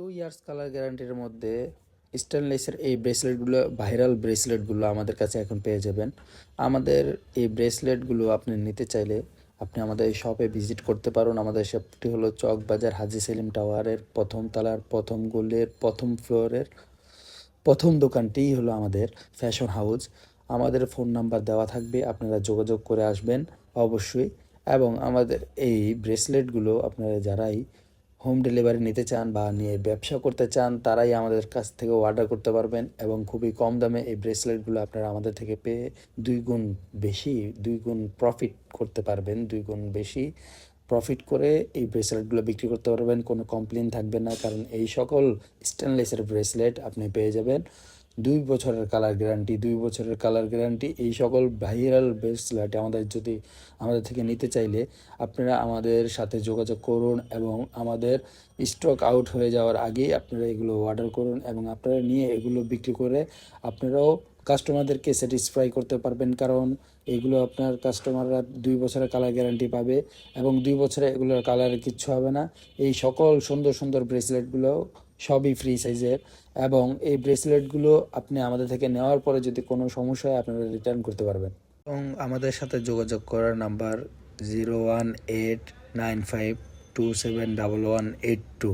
Two years colour গ্যারান্টির মধ্যে স্টেনলেসের এই ব্রেসলেটগুলো viral ব্রেসলেটগুলো আমাদের কাছে এখন পেয়ে যাবেন। আমাদের এই ব্রেসলেটগুলো আপনি নিতে চাইলে আপনি আমাদের এই শপে ভিজিট করতে পারেন। আমাদের শপটি হলো চকবাজার হাজি সেলিম টাওয়ারের প্রথম তালার, প্রথম গলির, প্রথম ফ্লোরের প্রথম দোকানটিই হলো আমাদের ফ্যাশন হাউস আমাদের ফোন নাম্বার দেওয়া থাকবে, আপনারা যোগাযোগ করে আসবেন অবশ্যই। এবং আমাদের এই ব্রেসলেটগুলো আপনারা যারাই হোম ডেলিভারি নিতে চান বা নিয়ে ব্যবসা করতে চান, তারাই আমাদের কাছ থেকে অর্ডার করতে পারবেন এবং খুবই কম দামে এই ব্রেসলেটগুলো আপনারা আমাদের থেকে পেয়ে দুই গুণ বেশি, দুই গুণ প্রফিট করতে পারবেন, দুই গুণ বেশি প্রফিট করে এই ব্রেসলেটগুলো বিক্রি করতে পারবেন। কোনো কমপ্লেন থাকবে না, কারণ এই সকল স্টেনলেসের ব্রেসলেট আপনি পেয়ে যাবেন। দুই বছরের কালার গ্যারান্টি দুই বছরের কালার গ্যারান্টি এই সকল ভাইরাল ব্রেসলেট আমাদের যদি আমাদের থেকে নিতে চাইলে আপনারা আমাদের সাথে যোগাযোগ করুন এবং আমাদের স্টক আউট হয়ে যাওয়ার আগেই আপনারা এগুলো অর্ডার করুন এবং আপনারা নিয়ে এগুলো বিক্রি করে আপনারাও কাস্টমারদেরকে স্যাটিসফাই করতে পারবেন। কারণ এগুলো আপনার কাস্টমাররা দুই বছরের কালার গ্যারান্টি পাবে এবং দুই বছরে এগুলোর কালারে কিচ্ছু হবে না। এই সকল সুন্দর সুন্দর ব্রেসলেটগুলো সবই ফ্রি সাইজের এবং এই ব্রেসলেটগুলো আপনি আমাদের থেকে নেওয়ার পরে যদি কোনো সমস্যা হয়, আপনারা রিটার্ন করতে পারবেন। এবং আমাদের সাথে যোগাযোগ করার number zero one eight nine five two seven double one eight two